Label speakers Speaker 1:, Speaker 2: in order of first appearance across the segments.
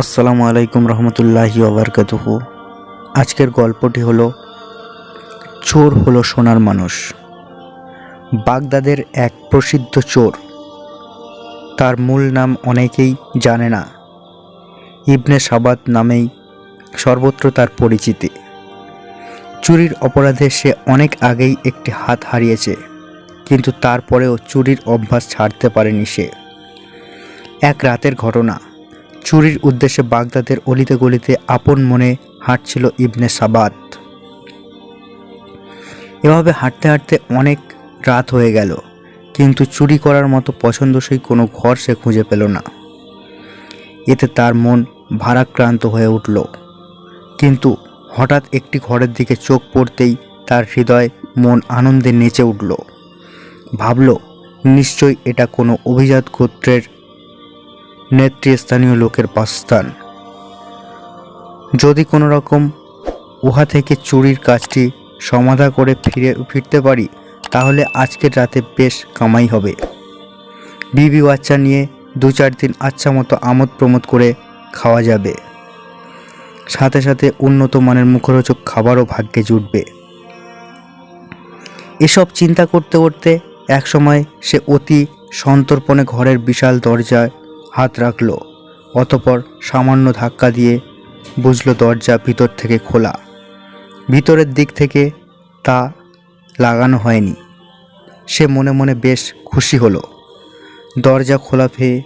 Speaker 1: আসসালামু আলাইকুম রহমতুল্লাহি ওবরকাতুহ আজকের গল্পটি হলো, চোর হলো সোনার মানুষ। বাগদাদের এক প্রসিদ্ধ চোর। তার মূল নাম অনেকেই জানে না। ইবনে সাবাত নামেই সর্বত্র তার পরিচিতি। চুরির অপরাধে সে অনেক আগেই একটি হাত হারিয়েছে, কিন্তু তারপরেও চুরির অভ্যাস ছাড়তে পারেনি সে। এক রাতের ঘটনা। চুরির উদ্দেশ্যে বাগদাদের অলিতে গলিতে আপন মনে হাঁটছিল ইবনে সাবাত। এভাবে হাঁটতে হাঁটতে অনেক রাত হয়ে গেল, কিন্তু চুরি করার মতো পছন্দসই কোনো ঘর সে খুঁজে পেল না। এতে তার মন ভারাক্রান্ত হয়ে উঠল। কিন্তু হঠাৎ একটি ঘরের দিকে চোখ পড়তেই তার হৃদয়, মন আনন্দে নেচে উঠল। ভাবল, নিশ্চয়ই এটা কোনো অভিজাত গোত্রের নেতৃস্থানীয় লোকের বাসস্থান যদি কোনো রকম উহা থেকে চুরির কাজটি সমাধা করে ফিরে, ফিরতে পারি, তাহলে আজকের রাতে বেশ কামাই হবে। বিবি বাচ্চা নিয়ে দু চার দিন আচ্ছা মতো আমোদ প্রমোদ করে খাওয়া যাবে। সাথে সাথে উন্নত মানের মুখরোচক খাবারও ভাগ্যে জুটবে। এসব চিন্তা করতে করতে একসময় সে অতি সন্তর্পণে ঘরের বিশাল দরজায় হাত রাখল, অতপর সামান্য ধাক্কা দিয়ে বুঝলো দরজা ভিতর থেকে খোলা। ভিতরের দিক থেকে তা লাগানো হয়নি। সে মনে মনে বেশ খুশি হলো। দরজা খোলা পেয়ে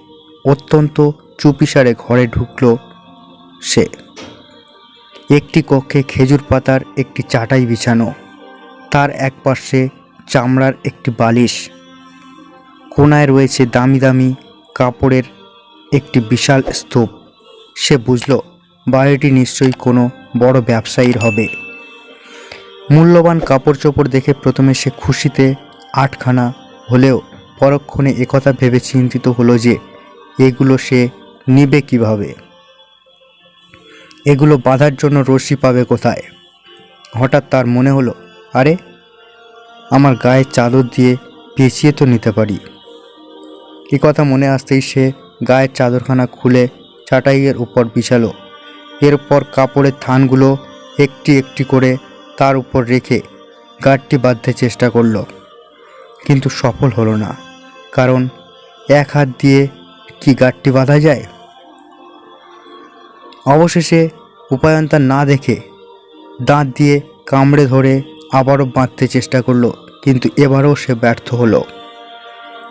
Speaker 1: অত্যন্ত চুপিসারে ঘরে ঢুকল সে। একটি কক্ষে খেজুর পাতার একটি চাটাই বিছানো, তার এক পাশে চামড়ার একটি বালিশ। কোনায় রয়েছে দামি দামি কাপড়ের একটি বিশাল স্তূপ। সে বুঝল, বাড়িটি নিশ্চয়ই কোনো বড় ব্যবসায়ীর হবে। মূল্যবান কাপড় চোপড় দেখে প্রথমে সে খুশিতে আটখানা হলেও পরক্ষণে একথা ভেবে চিন্তিত হলো যে, এগুলো সে নিবে কীভাবে? এগুলো বাঁধার জন্য রশি পাবে কোথায়? হঠাৎ তার মনে হলো, আরে, আমার গায়ের চাদর দিয়ে পেঁচিয়ে তো নিতে পারি। এ কথা মনে আসতেই সে গায়ের চাদরখানা খুলে চাটাইয়ের উপর বিছালো। এরপর কাপড়ের থানগুলো একটি একটি করে তার উপর রেখে গাঁটটি বাঁধতে চেষ্টা করল। কিন্তু সফল হলো না, কারণ এক হাত দিয়ে কি গাঁটটি বাঁধা যায়? অবশেষে উপায়ন্তা না দেখে দাঁত দিয়ে কামড়ে ধরে আবারও বাঁধতে চেষ্টা করল, কিন্তু এবারও সে ব্যর্থ হলো।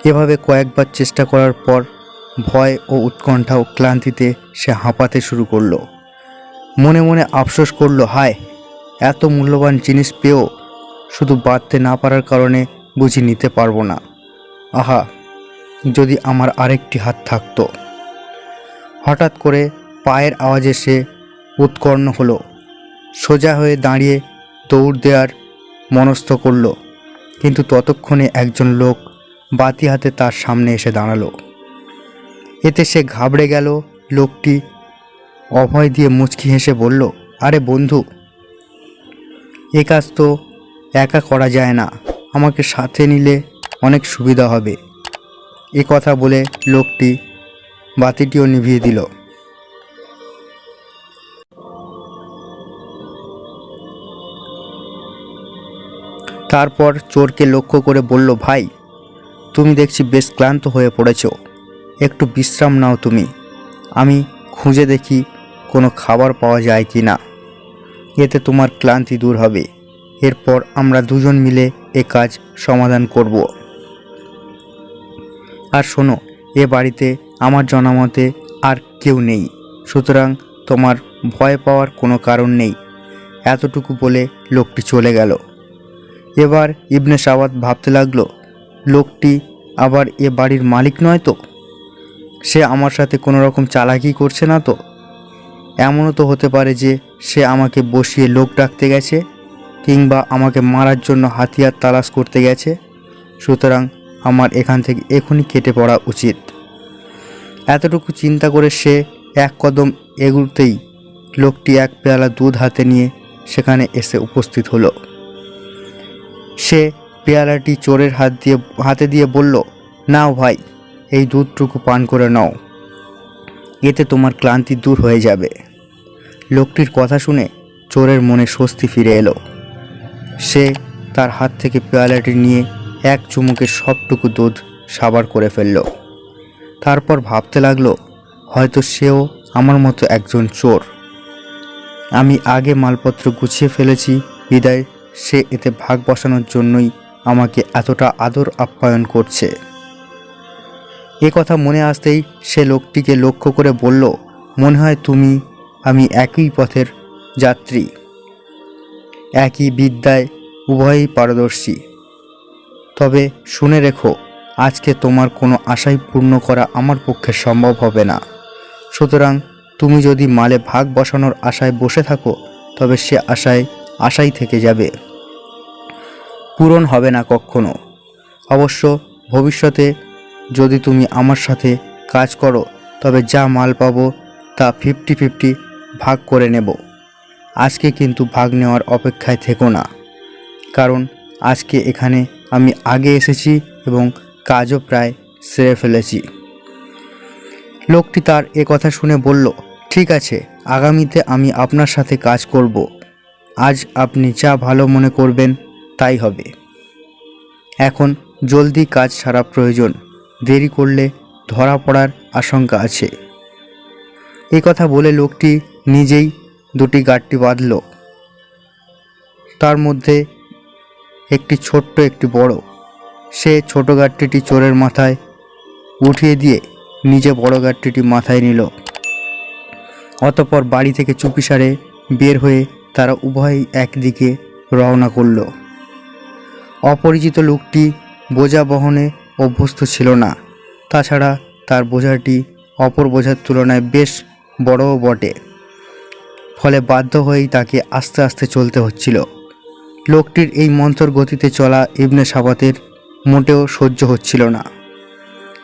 Speaker 1: এভাবে কয়েকবার চেষ্টা করার পর ভয় ও উৎকণ্ঠা ও ক্লান্তিতে সে হাঁপাতে শুরু করল। মনে মনে আফসোস করল, হায়, এত মূল্যবান জিনিস পেয়েও শুধু বাঁধতে না পারার কারণে বুঝি নিতে পারব না। আহা, যদি আমার আরেকটি হাত থাকতো। হঠাৎ করে পায়ের আওয়াজে সে উৎকর্ণ হলো, সোজা হয়ে দাঁড়িয়ে দৌড় দেওয়ার মনস্থ করল, কিন্তু ততক্ষণে একজন লোক বাতি হাতে তার সামনে এসে দাঁড়াল। এতে সে ঘাবড়ে গেল। লোকটি অভয় দিয়ে মুচকি হেসে বলল, আরে বন্ধু, এ কাজ তো একা করা যায় না। আমাকে সাথে নিলে অনেক সুবিধা হবে। এ কথা বলে লোকটি বাতিটিও নিভিয়ে দিল। তারপর চোরকে লক্ষ্য করে বলল, ভাই, তুমি দেখছি বেশ ক্লান্ত হয়ে পড়েছ। একটু বিশ্রাম নাও তুমি। আমি খুঁজে দেখি কোনো খাবার পাওয়া যায় কি না। এতে তোমার ক্লান্তি দূর হবে। এরপর আমরা দুজন মিলে এ কাজ সমাধান করব। আর শোনো, এ বাড়িতে আমার জনামতে আর কেউ নেই। সুতরাং তোমার ভয় পাওয়ার কোনো কারণ নেই। এতটুকু বলে লোকটি চলে গেল। এবার ইবনে সাবাদ ভাবতে লাগল, লোকটি আবার এ বাড়ির মালিক নয় তো? সে আমার সাথে কোনো রকম চালাকি করছে না তো? এমনও তো হতে পারে যে সে আমাকে বসিয়ে লোক ডাকতে গেছে কিংবা আমাকে মারার জন্য হাতিয়ার তালাশ করতে গেছে। সুতরাং আমার এখান থেকে এখনই কেটে পড়া উচিত। এতটুকু চিন্তা করে সে এক কদম এগুতেই লোকটি এক পেয়ালা দুধ হাতে নিয়ে সেখানে এসে উপস্থিত হলো। সে পেয়ালাটি চোরের হাত দিয়ে, হাতে দিয়ে বলল, নাও ভাই। এই দুধটুকু পান করে নাও। এতে তোমার ক্লান্তি দূর হয়ে যাবে। লোকটির কথা শুনে চোরের মনে স্বস্তি ফিরে এলো। সে তার হাত থেকে পেয়ালাটি নিয়ে এক চুমুকে সবটুকু দুধ সাবার করে ফেলল। তারপর ভাবতে লাগল, হয়তো সেও আমার মতো একজন চোর। আমি আগে মালপত্র গুছিয়ে ফেলেছি, বিদায়। সে এতে ভাগ বসানোর জন্যই আমাকে এতটা আদর আপ্যায়ন করছে। এ কথা মনে আসতেই সে লোকটিকে লক্ষ্য করে বলল, মনে হয় তুমি, আমি একই পথের যাত্রী। একই বিদ্যায় উভয়ই পারদর্শী। তবে শুনে রেখো, আজকে তোমার কোনো আশাই পূর্ণ করা আমার পক্ষে সম্ভব হবে না। সুতরাং তুমি যদি মালে ভাগ বসানোর আশায় বসে থাকো, তবে সে আশায় আশাই থেকে যাবে। পূরণ হবে না কখনো। অবশ্য ভবিষ্যতে যদি তুমি আমার সাথে কাজ করো, তবে যা মাল পাবো তা ফিফটি ফিফটি ভাগ করে নেব। আজকে কিন্তু ভাগ নেওয়ার অপেক্ষায় থেকো না। কারণ আজকে এখানে আমি আগে এসেছি এবং কাজও প্রায় সেরে ফেলেছি। লোকটি তার এ কথা শুনে বলল, ঠিক আছে, আগামীতে আমি আপনার সাথে কাজ করব। আজ আপনি যা ভালো মনে করবেন তাই হবে। এখন জলদি কাজ সারা প্রয়োজন। দেরি করলে ধরা পড়ার আশঙ্কা আছে। এই কথা বলে লোকটি নিজেই দুটি গাঁটটি বাঁধল। তার মধ্যে একটি ছোট্ট, একটি বড়। সে ছোট গাঁটটিটি চোরের মাথায় উঠিয়ে দিয়ে নিজে বড় গাঁটটিটি মাথায় নিল। অতপর বাড়ি থেকে চুপিসারে বের হয়ে তারা উভয়ই একদিকে রওনা করল। অপরিচিত লোকটি বোঝা বহনে অভ্যস্ত ছিল না। তাছাড়া তার বোঝাটি অপর বোঝার তুলনায় বেশ বড়ও বটে। ফলে বাধ্য হয়েই তাকে আস্তে আস্তে চলতে হচ্ছিল। লোকটির এই মন্থর গতিতে চলা ইবনে সাবাতের মোটেও সহ্য হচ্ছিল না।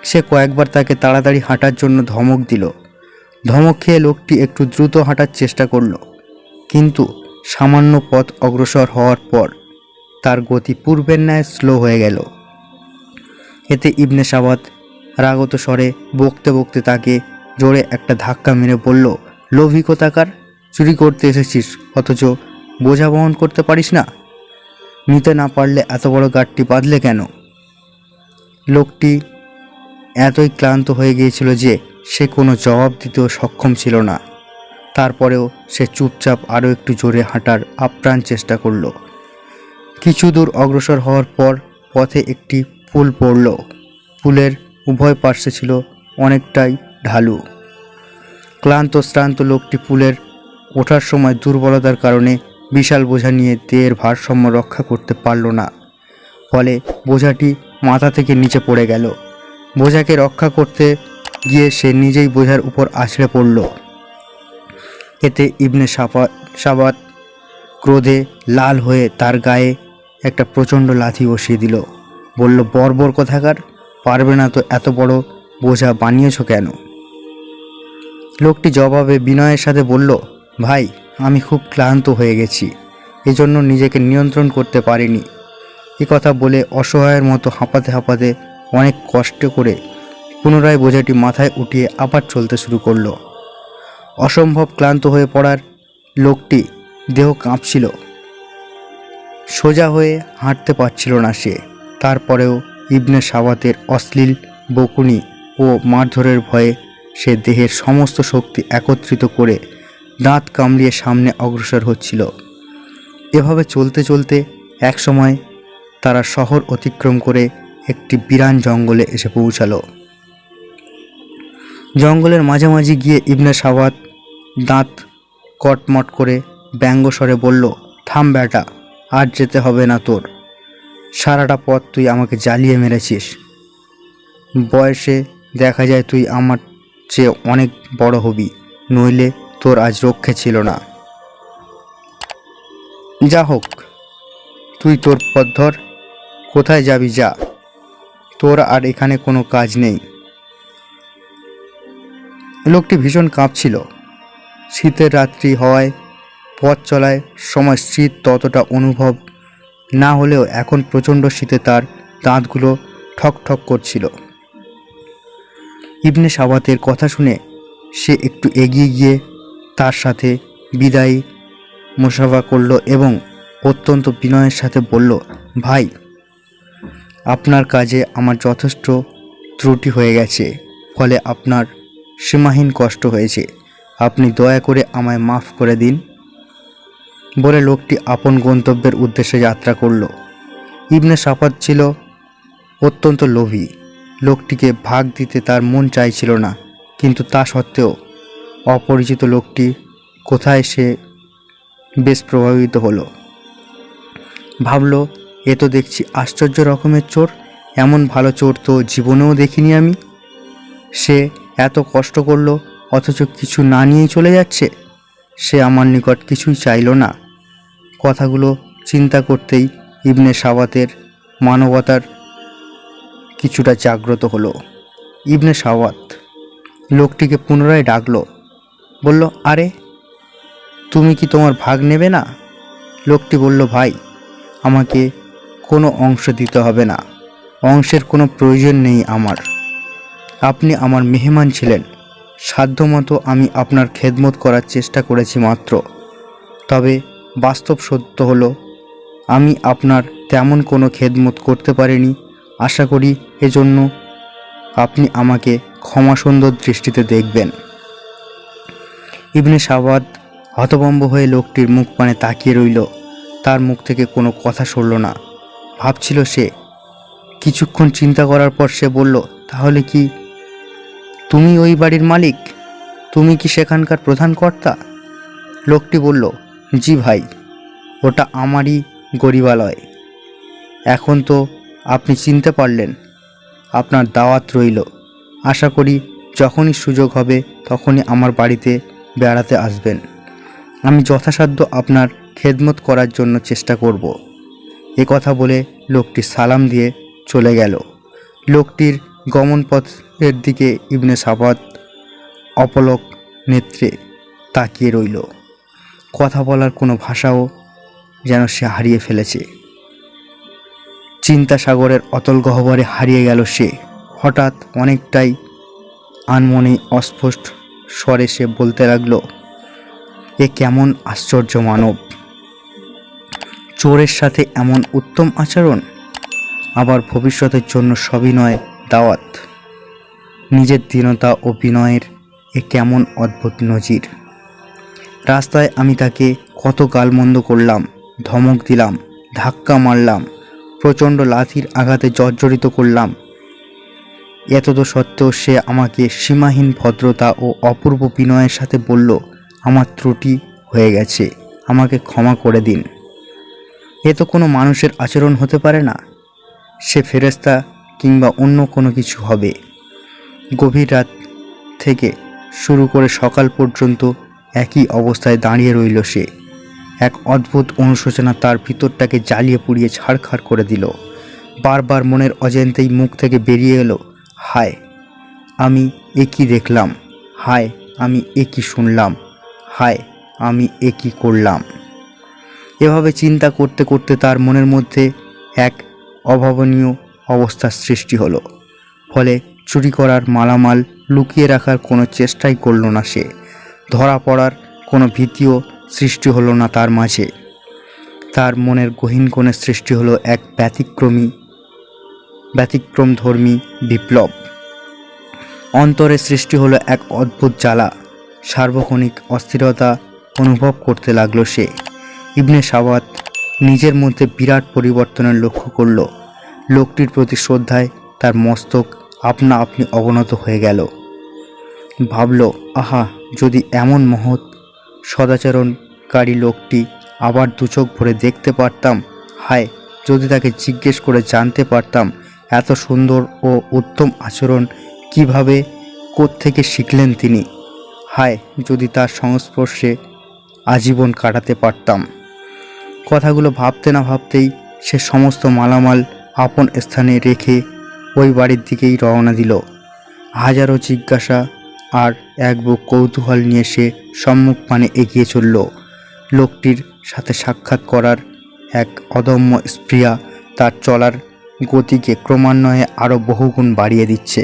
Speaker 1: সে কয়েকবার তাকে তাড়াতাড়ি হাঁটার জন্য ধমক দিল। ধমক খেয়ে লোকটি একটু দ্রুত হাঁটার চেষ্টা করল। কিন্তু সামান্য পথ অগ্রসর হওয়ার পর তার গতি পূর্বের ন্যায় স্লো হয়ে গেল। এতে ইবনে সাবাত রাগত স্বরে বকতে বকতে তাকে জোরে একটা ধাক্কা মেরে বলল, লোভী কোথাকার? চুরি করতে এসেছিস, অথচ বোঝা বহন করতে পারিস না। নিতে না পারলে এত বড় গাড়টি বাঁধলে কেন? লোকটি এতই ক্লান্ত হয়ে গিয়েছিল যে সে কোনো জবাব দিতেও সক্ষম ছিল না। তারপরেও সে চুপচাপ আরও একটু জোরে হাঁটার আপ্রাণ চেষ্টা করল। কিছু দূর অগ্রসর হওয়ার পর পথে একটি পুল পড়ল। পুলের উভয় পার্শ্বে ছিল অনেকটাই ঢালু। ক্লান্ত শ্রান্ত লোকটি পুলের ওঠার সময় দুর্বলতার কারণে বিশাল বোঝা নিয়ে দেহের ভারসাম্য রক্ষা করতে পারল না। ফলে বোঝাটি মাথা থেকে নিচে পড়ে গেল। বোঝাকে রক্ষা করতে গিয়ে সে নিজেই বোঝার উপর আছড়ে পড়ল। এতে ইবনে সাফা সাবাত ক্রোধে লাল হয়ে তার গায়ে একটা প্রচণ্ড লাথি বসিয়ে দিল। বলল বর্বর কোথাকার? পারবে না তো এত বড় বোঝা বানিয়েছ কেন? লোকটি জবাবে বিনয়ের সাথে বলল, ভাই, আমি খুব ক্লান্ত হয়ে গেছি। এজন্য নিজেকে নিয়ন্ত্রণ করতে পারিনি। এ কথা বলে অসহায়ের মতো হাঁপাতে হাঁপাতে অনেক কষ্ট করে পুনরায় বোঝাটি মাথায় উঠিয়ে আবার চলতে শুরু করল। অসম্ভব ক্লান্ত হয়ে পড়ার লোকটি দেহ কাঁপছিল। সোজা হয়ে হাঁটতে পারছিল না সে। তারপরেও ইবনে সাবাতের অশ্লীল বকুনি ও মারধরের ভয়ে সে দেহের সমস্ত শক্তি একত্রিত করে দাঁত কামড়িয়ে সামনে অগ্রসর হচ্ছিল। এভাবে চলতে চলতে একসময় তারা শহর অতিক্রম করে একটি বিরান জঙ্গলে এসে পৌঁছালো। জঙ্গলের মাঝামাঝি গিয়ে ইবনে সাবাত দাঁত কটমট করে ব্যঙ্গস্বরে বলল, থাম বেটা, আর যেতে হবে না তোর। সারাটা পথ তুই আমাকে জ্বালিয়ে মেরেছিস। বয়সে দেখা যায় তুই আমার চেয়ে অনেক বড় হবি, নইলে তোর আজ রক্ষে ছিল না। যা হোক, তুই তোর পথ ধর, কোথায় যাবি যা, তোর আর এখানে কোনো কাজ নেই। লোকটি ভীষণ কাঁপছিল। শীতের রাত্রি হওয়ায় পথ চলায় সময় শীত ততটা অনুভব না হলেও এখন প্রচণ্ড শীতে তার দাঁতগুলো ঠক ঠক করছিল। ইবনে সাবাতের কথা শুনে সে একটু এগিয়ে গিয়ে তার সাথে বিদায়ী মুসাফা করল এবং অত্যন্ত বিনয়ের সাথে বলল, ভাই, আপনার কাজে আমার যথেষ্ট ত্রুটি হয়ে গেছে, ফলে আপনার সীমাহীন কষ্ট হয়েছে। আপনি দয়া করে আমায় মাফ করে দিন। বলে লোকটি আপন গন্তব্যের উদ্দেশ্যে যাত্রা করল। ইবনে সাফাত ছিল অত্যন্ত লোভী। লোকটিকে ভাগ দিতে তার মন চাইছিল না, কিন্তু তা সত্ত্বেও অপরিচিত লোকটি কোথায় সে বেশ প্রভাবিত হলো। ভাবল, এ তো দেখছি আশ্চর্য রকমের চোর, এমন ভালো চোর তো জীবনেও দেখিনি আমি। সে এত কষ্ট করল, অথচ কিছু না নিয়েই চলে যাচ্ছে? সে আমার নিকট কিছুই চাইলো না। কথাগুলো চিন্তা করতেই ইবনে সাবাতের মানবতার কিছুটা জাগ্রত হলো। ইবনে সাওয়াত লোকটিকে পুনরায় ডাকলো, বলল, আরে, তুমি কি তোমার ভাগ নেবে না? লোকটি বলল, ভাই, আমাকে কোনো অংশ দিতে হবে না। অংশের কোনো প্রয়োজন নেই আমার। আপনি আমার মেহমান ছিলেন। সাধ্যমতো আমি আপনার খেদমত করার চেষ্টা করেছি মাত্র। তবে বাস্তব সত্য হলো, আমি আপনার তেমন কোনো খেদমত করতে পারিনি। আশা করি এজন্য আপনি আমাকে ক্ষমা সুন্দর দৃষ্টিতে দেখবেন। ইবনে সাবাদ হতভম্ব হয়ে লোকটির মুখ পানে তাকিয়ে রইল। তার মুখ থেকে কোনো কথা সরল না। ভাবছিল সে, কিছুক্ষণ চিন্তা করার পর সে বলল, তাহলে কি তুমি ওই বাড়ির মালিক? তুমি কি সেখানকার প্রধান কর্তা? লোকটি বলল, জি ভাই, ওটা আমারই গরিবালয়। এখন তো আপনি চিনতে পারলেন, আপনার দাওয়াত রইল। আশা করি যখনই সুযোগ হবে তখনই আমার বাড়িতে বেড়াতে আসবেন। আমি যথাসাধ্য আপনার খেদমত করার জন্য চেষ্টা করব। এ কথা বলে লোকটি সালাম দিয়ে চলে গেল। লোকটির গমনপথের দিকে ইবনে সাবাদ অপলক নেত্রে তাকিয়ে রইল। কথা বলার কোনো ভাষাও যেন সে হারিয়ে ফেলেছে। চিন্তা সাগরের অতল গহ্বরে হারিয়ে গেল সে। হঠাৎ অনেকটাই আনমনে অস্পষ্ট স্বরে সে বলতে লাগল, এ কেমন আশ্চর্য মানব। চোরের সাথে এমন উত্তম আচরণ? আবার ভবিষ্যতের জন্য সবিনয় দাওয়াত। নিজের দীনতা ও বিনয়ের এ কেমন অদ্ভুত নজির। রাস্তায় আমি তাকে কত গালমন্দ করলাম, ধমক দিলাম, ধাক্কা মারলাম, প্রচণ্ড লাথির আঘাতে জর্জরিত করলাম। এতদ সত্ত্বেও সে আমাকে সীমাহীন ভদ্রতা ও অপূর্ব বিনয়ের সাথে বলল, আমার ত্রুটি হয়ে গেছে, আমাকে ক্ষমা করে দিন। এ তো কোনো মানুষের আচরণ হতে পারে না। সে ফেরেস্তা কিংবা অন্য কোনো কিছু হবে। গভীর রাত থেকে শুরু করে সকাল পর্যন্ত একই অবস্থায় দাঁড়িয়ে রইল সে। এক অদ্ভুত অনুশোচনা তার ভিতরটাকে জ্বালিয়ে পুড়িয়ে ছাড়খাড় করে দিল। বারবার মনের অজান্তেই মুখ থেকে বেরিয়ে এলো, হায়, আমি এ কী দেখলাম? হায়, আমি এ কী শুনলাম? হায়, আমি এ কী করলাম? এভাবে চিন্তা করতে করতে তার মনের মধ্যে এক অভাবনীয় অবস্থার সৃষ্টি হলো। ফলে চুরি করার মালামাল লুকিয়ে রাখার কোনো চেষ্টাই করল না সে। ধরা পড়ার কোনো ভীতিও সৃষ্টি হলো না তার মাঝে। তার মনের গহীন কোণে সৃষ্টি হলো এক ব্যতিক্রমী, ব্যতিক্রমধর্মী বিপ্লব। অন্তরে সৃষ্টি হলো এক অদ্ভুত জ্বালা। সার্বক্ষণিক অস্থিরতা অনুভব করতে লাগল সে। ইবনে সাবাত নিজের মধ্যে বিরাট পরিবর্তনের লক্ষ্য করল। লোকটির প্রতি শ্রদ্ধায় তার মস্তক আপনা আপনি অবনত হয়ে গেল। ভাবল, আহা, যদি এমন মহৎ সদাচরণকারী লোকটি আবার দুচোখ ভরে দেখতে পারতাম, হায়, যদি তাকে জিজ্ঞেস করে জানতে পারতাম এত সুন্দর ও উত্তম আচরণ কীভাবে থেকে শিখলেন তিনি? হায়, যদি তার সংস্পর্শে আজীবন কাটাতে পারতাম। কথাগুলো ভাবতে না ভাবতেই সে সমস্ত মালামাল আপন স্থানে রেখে ওই বাড়ির দিকেই রওনা দিল। হাজারো জিজ্ঞাসা আর এক বুক কৌতূহল নিয়ে সে সম্মুখ পানে এগিয়ে চলল। লোকটির সাথে সাক্ষাৎ করার এক অদম্য স্প্রিয়া তার চলার গতিকে ক্রমান্বয়ে আরও বহুগুণ বাড়িয়ে দিচ্ছে।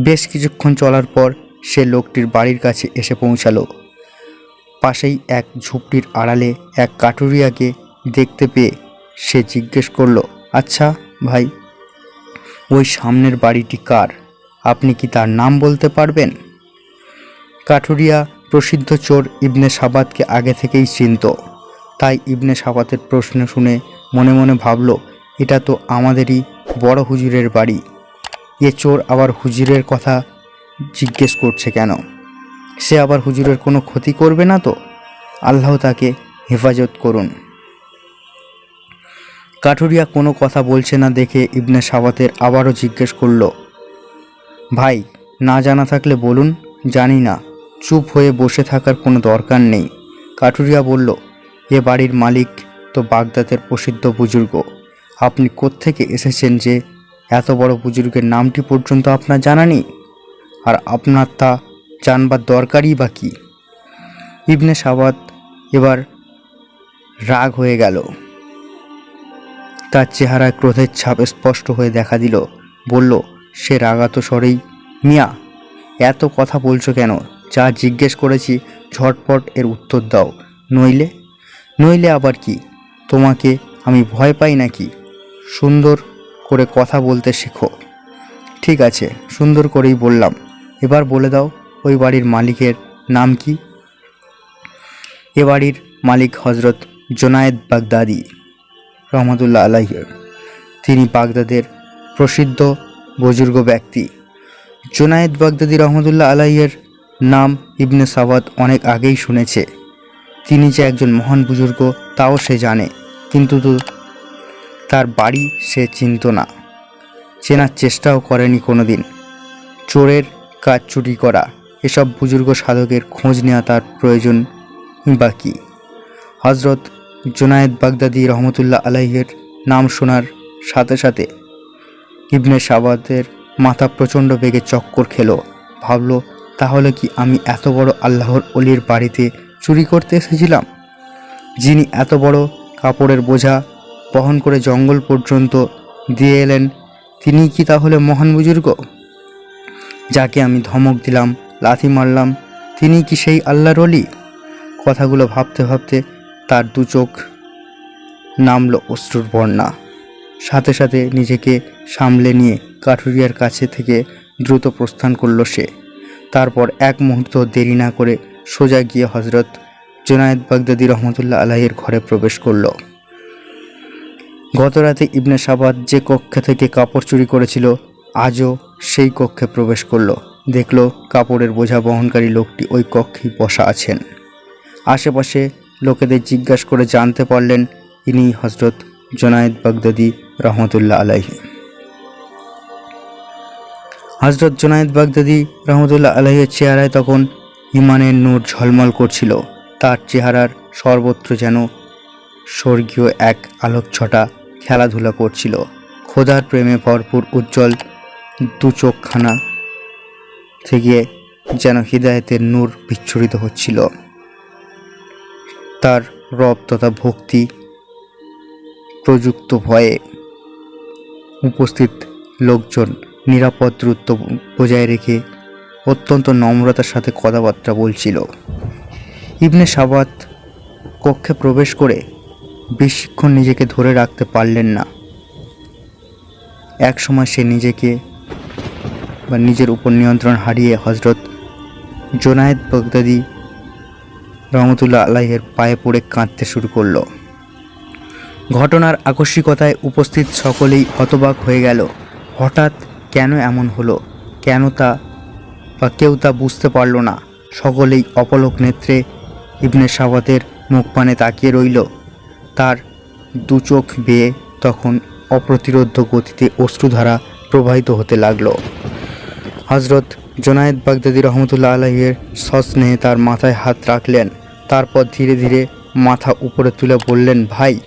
Speaker 1: বেশ কিছুক্ষণ চলার পর সে লোকটির বাড়ির কাছে এসে পৌঁছালো। পাশেই এক ঝুপড়ির আড়ালে এক কাটুরিয়াকে দেখতে পেয়ে সে জিজ্ঞেস করল আচ্ছা ভাই ওই সামনের বাড়িটি কার? আপনি কি তার নাম বলতে পারবেন? কাঠুরিয়া প্রসিদ্ধ চোর ইবনে সাবাতকে আগে থেকেই চিনত। তাই ইবনে সাবাতের প্রশ্ন শুনে মনে মনে ভাবল, এটা তো আমাদেরই বড় হুজুরের বাড়ি। এ চোর আবার হুজুরের কথা জিজ্ঞেস করছে কেন? সে আবার হুজুরের কোনো ক্ষতি করবে না তো? আল্লাহ তাকে হেফাজত করুন। কাঠুরিয়া কোনো কথা বলছে না দেখে ইবনে সাবাতের আবারও জিজ্ঞেস করল, ভাই, না জানা থাকলে বলুন, জানি না। চুপ হয়ে বসে থাকার কোনো দরকার নেই। কাঠুরিয়া বলল, এ বাড়ির মালিক তো বাগদাদের প্রসিদ্ধ বুজুর্গ। আপনি কোত্থেকে এসেছেন যে এত বড় বুজুর্গের নামটি পর্যন্ত আপনার জানা নেই? আর আপনার তা জানবার দরকারই বা কী? ইবনে সাবাত এবার রাগ হয়ে গেল। তার চেহারায় ক্রোধের ছাপ স্পষ্ট হয়ে দেখা দিল। বলল, সে রাগাত স্বরেই, মিয়া, এত কথা বলছো কেন? যা জিজ্ঞেস করেছি, ঝটপট এর উত্তর দাও। নইলে নইলে আবার কি? তোমাকে আমি ভয় পাই নাকি? সুন্দর করে কথা বলতে শেখো। ঠিক আছে, সুন্দর করেই বললাম। এবার বলে দাও, ওই বাড়ির মালিকের নাম কি? এ বাড়ির মালিক হজরত জোনায়েদ বাগদাদি। রহমতুল্লাহ আলাইয়ের তিনি বাগদাদের প্রসিদ্ধ বুজুর্গ ব্যক্তি। জোনায়েদ বাগদাদি রহমতুল্লাহ আলাইয়ের নাম ইবনে সাবাদ অনেক আগেই শুনেছে। তিনি যে একজন মহান বুজুর্গ, তাও সে জানে, কিন্তু তার বাড়ি সে চিনত না। চেনার চেষ্টাও করেনি কোনো দিন চোরের কাজ চুরি করা, এসব বুজুর্গ সাধকের খোঁজ নেওয়া তার প্রয়োজন বাকি হজরত জোনায়েদ বাগদাদি রহমতুল্লাহ আলাইয়ের নাম শোনার সাথে সাথে ইবনে সাবাদের মাথা প্রচণ্ড বেগে চক্কর খেলো। ভাবলো, তাহলে কি আমি এত বড় আল্লাহর অলির বাড়িতে চুরি করতে এসেছিলাম? যিনি এত বড় কাপড়ের বোঝা বহন করে জঙ্গল পর্যন্ত দিয়ে এলেন, তিনি কি তাহলে মহান বুজুর্গ? যাকে আমি ধমক দিলাম, লাথি মারলাম, তিনি কি সেই আল্লাহর অলি? কথাগুলো ভাবতে ভাবতে তার দু চোখ নামল অশ্রুর বন্যা সাথে সাথে নিজেকে সামলে নিয়ে কাঠুরিয়ার কাছে থেকে দ্রুত প্রস্থান করল সে। তারপর এক মুহূর্ত দেরি না করে সোজা গিয়ে হজরত জোনায়েদ বাগদাদি রহমতুল্লাহ আলাহির ঘরে প্রবেশ করল। গতরাতে ইবনে সাবাদ যে কক্ষে থেকে কাপড় চুরি করেছিল, আজও সেই কক্ষে প্রবেশ করল। দেখল কাপড়ের বোঝা বহনকারী লোকটি ওই কক্ষেই বসা আছেন। আশেপাশে লোকেদের জিজ্ঞাসা করে জানতে পারলেন ইনি হজরত জোনায়েদ বাগদাদি রহমতুল্লাহ আলাহি হজরত জোনায়েদ বাগদাদি রহমতুল্লাহ আলাহির চেহারায় তখন ইমানের নূর ঝলমল করছিল। তার চেহারার সর্বত্র যেন স্বর্গীয় এক আলোকছটা খেলাধুলা করছিল। খোদার প্রেমে ভরপুর উজ্জ্বল দু চোখখানা থেকে যেন হৃদায়তের নূর বিচ্ছুরিত হচ্ছিল। তার রব তথা ভক্তি প্রযুক্ত ভয়ে উপস্থিত লোকজন নিরাপদ দূরত্ব বজায় রেখে অত্যন্ত নম্রতার সাথে কথাবার্তা বলছিল। ইবনে সাবাত কক্ষে প্রবেশ করে বেশিক্ষণ নিজেকে ধরে রাখতে পারলেন না। এক সময় সে নিজেকে বা নিজের উপর নিয়ন্ত্রণ হারিয়ে হজরত জোনায়েদ বগদাদি রহমতুল্লাহ আলাইয়ের পায়ে পড়ে কাঁদতে শুরু করল। ঘটনার আকস্মিকতায় উপস্থিত সকলেই হতবাক হয়ে গেল। হঠাৎ কেন এমন হলো? কেন তা বা কেউ তা বুঝতে পারল না? সকলেই অপলক নেত্রে ইবনে সাবাতের মুখপানে তাকিয়ে রইল। তার দু চোখ বেয়ে তখন অপ্রতিরোধ্য গতিতে অশ্রুধারা প্রবাহিত হতে লাগল। হজরত জোনায়েদ বাগদাদি রহমতুল্লাহ আলহের সস্নেহে তার মাথায় হাত রাখলেন। তারপর ধীরে ধীরে মাথা উপরে তুলে বললেন, ভাই,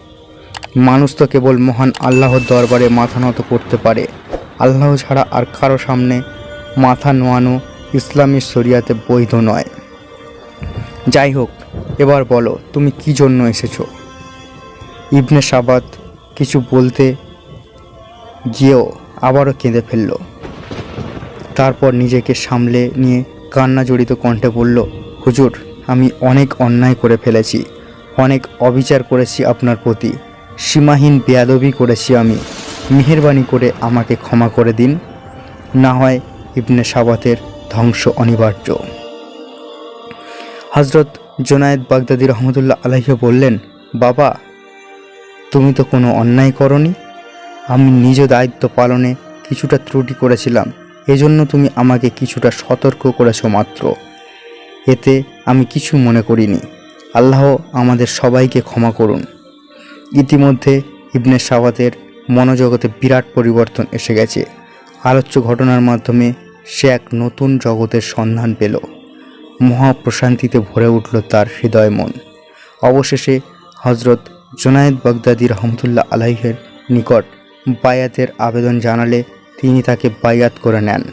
Speaker 1: মানুষ তো কেবল মহান আল্লাহর দরবারে মাথা নত করতে পারে। আল্লাহ ছাড়া আর কারও সামনে মাথা নোয়ানো ইসলামী শরিয়াতে বৈধ নয়। যাই হোক, এবার বলো, তুমি কি জন্য এসেছ? ইবনে সাবাত কিছু বলতে গিয়েও আবারও কেঁদে ফেলল। তারপর নিজেকে সামলে নিয়ে কান্না জড়িত কণ্ঠে বলল, হুজুর আমি অনেক অন্যায় করে ফেলেছি, অনেক অবিচার করেছি আপনার প্রতি। সীমাহীন বেয়াদবি করেছি আমি। মেহেরবানি করে আমাকে ক্ষমা করে দিন। না হয় ইবনে সাবাতের ধ্বংস অনিবার্য। হজরত জোনায়েদ বাগদাদি রহমতুল্লাহ আলাইহ বললেন, বাবা, তুমি তো কোনো অন্যায় করনি। আমি নিজ দায়িত্ব পালনে কিছুটা ত্রুটি করেছিলাম। এজন্য তুমি আমাকে কিছুটা সতর্ক করেছ মাত্র। এতে আমি কিছু মনে করিনি। আল্লাহ আমাদের সবাইকে ক্ষমা করুন। ইতিমধ্যে ইবনে সাবাতের মনোজগতে বিরাট পরিবর্তন এসে গেছে। আলোচ্য ঘটনার মাধ্যমে সে এক নতুন জগতের সন্ধান পেল। মহাপ্রশান্তিতে ভরে উঠল তার হৃদয় মন। অবশেষে হজরত জোনায়েদ বাগদাদি রহমতুল্লাহ আলাইহের নিকট বায়াতের আবেদন জানালে তিনি তাকে বায়াত করে নেন।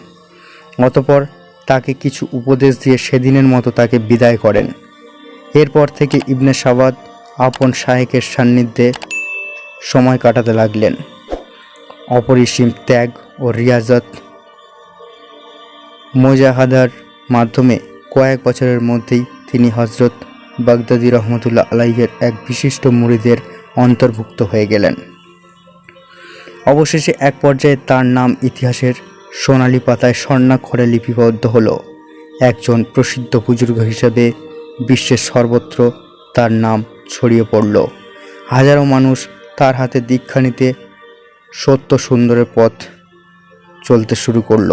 Speaker 1: অতপর তাকে কিছু উপদেশ দিয়ে সেদিনের মতো তাকে বিদায় করেন। এরপর থেকে ইবনে সাবাদ আপন শাহেকের সান্নিধ্যে সময় কাটাতে লাগলেন। অপরিসীম ত্যাগ ও রিয়াজত মোজাহাদার মাধ্যমে কয়েক বছরের মধ্যেই তিনি হজরত বাগদাদি রহমতুল্লাহ আলাইহের এক বিশিষ্ট মুড়িদের অন্তর্ভুক্ত হয়ে গেলেন। অবশেষে এক পর্যায়ে তার নাম ইতিহাসের সোনালী পাতায় স্বর্ণাক্ষরে লিপিবদ্ধ হলো একজন প্রসিদ্ধ বুজুর্গ হিসেবে বিশ্বের সর্বত্র তার নাম ছড়িয়ে পড়ল। হাজারো মানুষ তার হাতে দীক্ষা নিতে সত্য সুন্দরের পথ চলতে শুরু করল।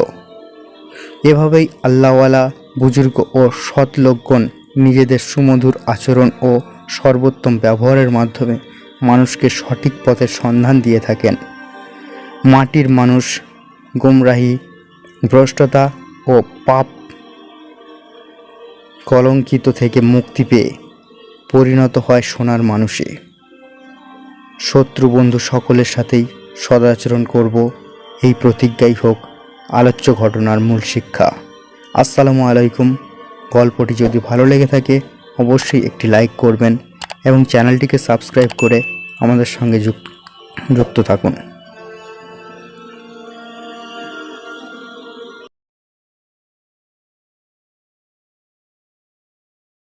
Speaker 1: এভাবেই আল্লাহওয়ালা বুজুর্গ ও সৎ লোকগণ নিজেদের সুমধুর আচরণ ও সর্বোত্তম ব্যবহারের মাধ্যমে মানুষকে সঠিক পথের সন্ধান দিয়ে থাকেন। মাটির মানুষ গোমরাহি, ভ্রষ্টতা ও পাপ কলঙ্কিত থেকে মুক্তি পেয়ে পরিণত হয় সোনার মানুষে। শত্রু বন্ধু সকলের সাথেই সদাচরণ করব, এই প্রতিজ্ঞাই হোক আলোচ্য ঘটনার মূল শিক্ষা। আসসালামু আলাইকুম। গল্পটি যদি ভালো লেগে থাকে, অবশ্যই একটি লাইক করবেন এবং চ্যানেলটিকে সাবস্ক্রাইব করে আমাদের সঙ্গে যুক্ত যুক্ত থাকুন।